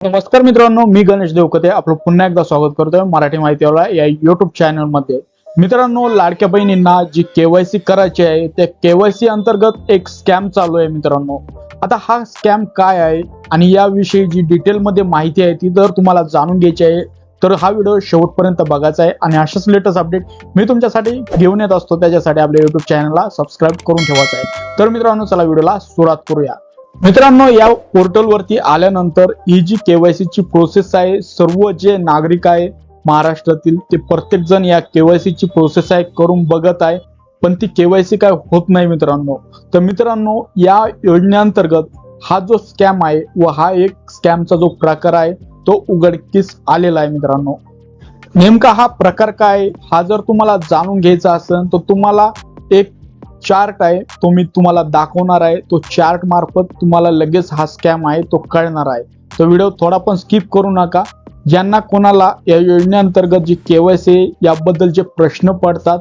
नमस्कार मित्रांनो मी गणेश देवकते. आपलं पुन्हा एकदा स्वागत करतोय मराठी माहितीवाला या युट्यूब चॅनलमध्ये मित्रांनो लाडक्या बहिणींना जी केवायसी करायची आहे त्या केवायसी अंतर्गत एक स्कॅम चालू आहे मित्रांनो. आता हा स्कॅम काय आहे आणि याविषयी जी डिटेल मध्ये माहिती आहे ती जर तुम्हाला जाणून घ्यायची आहे तर हा व्हिडिओ शेवटपर्यंत बघायचा आहे आणि अशाच लेटेस्ट अपडेट मी तुमच्यासाठी घेऊन येत असतो. त्याच्यासाठी आपल्या युट्यूब चॅनलला सबस्क्राईब करून ठेवायचं आहे. तर मित्रांनो चला व्हिडिओला सुरुवात करूया. मित्रांनो या पोर्टलवरती आल्यानंतर ही जी केवायसी ची प्रोसेस आहे सर्व जे नागरिक आहे महाराष्ट्रातील ते प्रत्येक जण या केवायसी ची प्रोसेस आहे करून बघत आहे पण ती केवायसी काय होत नाही मित्रांनो तर मित्रांनो या योजनेअंतर्गत हा जो स्कॅम आहे व हा एक स्कॅमचा जो प्रकार आहे तो उघडकीस आलेला आहे मित्रांनो नेमका हा प्रकार काय आहे? हा जर तुम्हाला जाणून घ्यायचा असेल तर तुम्हाला एक चार्ट आहे तो मी तुम्हाला दाखवणार आहे. तो चार्ट मार्फत तुम्हाला लगेच हा स्कॅम आहे तो कळणार आहे. तो व्हिडिओ थोडा पण स्किप करू नका. ज्यांना कोणाला या योजनेअंतर्गत जी केवायसी याबद्दल जे प्रश्न पडतात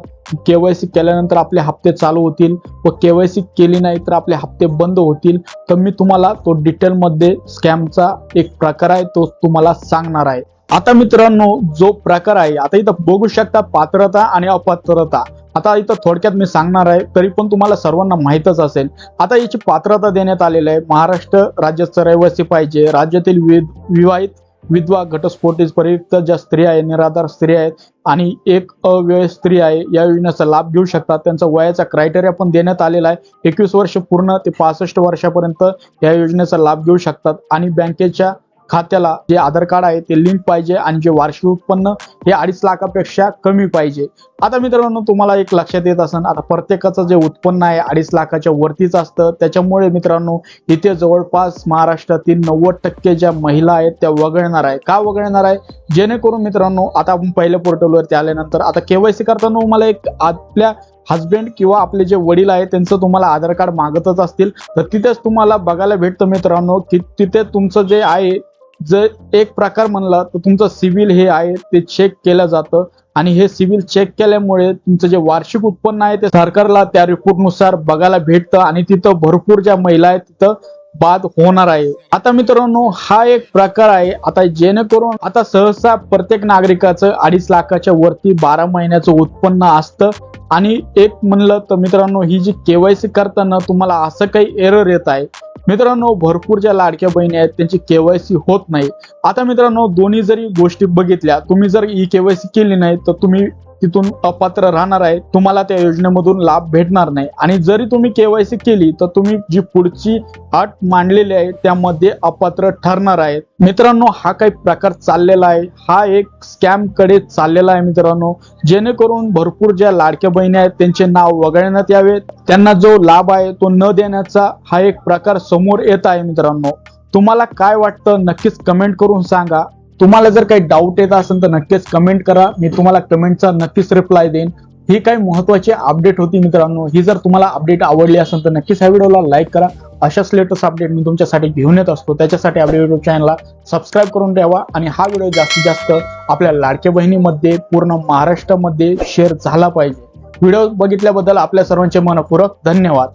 के वाय सी केल्यानंतर आपले हप्ते चालू होतील व के वाय सी केली नाही तर आपले हप्ते बंद होतील तर मी तुम्हाला तो डिटेलमध्ये स्कॅमचा एक प्रकार आहे तो तुम्हाला सांगणार आहे. आता मित्रांनो जो प्रकार आहे आता इथं बघू शकता पात्रता आणि अपात्रता. आता इथं थोडक्यात मी सांगणार आहे तरी पण तुम्हाला सर्वांना माहीतच असेल. आता याची पात्रता देण्यात आलेली आहे. महाराष्ट्र राज्याचा रहिवासी पाहिजे. राज्यातील विध- विवाहित विधवा घटस्फोटीस परियुक्त ज्या स्त्रिया आहे निराधार स्त्रिया आहेत आणि एक अव्यय स्त्री आहे या योजनेचा लाभ घेऊ शकतात. त्यांचा वयाचा क्रायटेरिया पण देण्यात आलेला आहे. एकवीस वर्ष पूर्ण ते पासष्ट वर्षापर्यंत या योजनेचा लाभ घेऊ शकतात आणि बँकेच्या खात्याला जे आधार कार्ड आहे ते लिंक पाहिजे आणि जे वार्षिक उत्पन्न हे अडीच लाखापेक्षा कमी पाहिजे. आता मित्रांनो तुम्हाला एक लक्षात येत असेल आता प्रत्येकाचं जे उत्पन्न आहे अडीच लाखाच्या वरतीच असतं. त्याच्यामुळे मित्रांनो इथे जवळपास महाराष्ट्रातील नव्वद टक्के ज्या महिला आहेत त्या वगळणार आहे. का वगळणार आहे? जेणेकरून मित्रांनो आता आपण पहिल्या पोर्टलवरती आल्यानंतर आता केवायसी करताना तुम्हाला एक आपल्या हस्बंड किंवा आपले जे वडील आहेत त्यांचं तुम्हाला आधार कार्ड मागतच असतील. तर तिथेच तुम्हाला बघायला भेटतं मित्रांनो की तिथे तुमचं जे आहे जर एक प्रकार म्हणला तर तुमचं सिव्हिल हे आहे ते चेक केलं जातं. आणि हे सिव्हिल चेक केल्यामुळे तुमचं जे वार्षिक उत्पन्न आहे ते सरकारला त्या रिपोर्टनुसार बघायला भेटतं. आणि तिथं भरपूर ज्या महिला आहेत तिथं बाद होणार आहे. आता मित्रांनो हा एक प्रकार आहे. आता जेणेकरून आता सहसा प्रत्येक नागरिकाचं अडीच लाखाच्या वरती बारा महिन्याचं उत्पन्न असतं. आणि एक म्हणलं तर मित्रांनो ही जी केवायसी करताना तुम्हाला असं काही एरर येत आहे मित्रांनो भरपूर ज्या लाडक्या बहिणी आहेत त्यांची केवायसी होत नाही. आता मित्रांनो दोन्ही जरी गोष्टी बघितल्या तुम्ही जर ई केवायसी केली नाही तर तुम्ही तिथून अपात्र राहणार आहे. तुम्हाला त्या योजनेमधून लाभ भेटणार नाही. आणि जरी तुम्ही केवायसी केली तर तुम्ही जी पुढची अट मांडलेली आहे त्यामध्ये अपात्र ठरणार आहे. मित्रांनो हा काही प्रकार चाललेला आहे. हा एक स्कॅमकडे चाललेला आहे मित्रांनो. जेणेकरून भरपूर ज्या लाडक्या बहिणी आहेत त्यांचे नाव वगळण्यात यावे. त्यांना जो लाभ आहे तो न देण्याचा हा एक प्रकार समोर येत आहे मित्रांनो. तुम्हाला काय वाटतं नक्कीच कमेंट करून सांगा. तुम्हाला जर काही डाऊट येत असेल तर नक्कीच कमेंट करा. मी तुम्हाला कमेंटचा नक्कीच रिप्लाय देईन. ही काही महत्वाची अपडेट होती मित्रांनो. ही जर तुम्हाला अपडेट आवडली असेल तर नक्कीच ह्या व्हिडिओला लाईक करा. अशाच लेटेस्ट अपडेट मी तुमच्यासाठी घेऊन येत असतो. त्याच्यासाठी आपल्या युट्यूब चॅनलला सबस्क्राईब करून ठेवा. आणि हा व्हिडिओ जास्तीत जास्त आपल्या लाडक्या बहिणीमध्ये पूर्ण महाराष्ट्रामध्ये शेअर झाला पाहिजे. व्हिडिओ बघितल्याबद्दल आपल्या सर्वांचे मनपूर्वक धन्यवाद.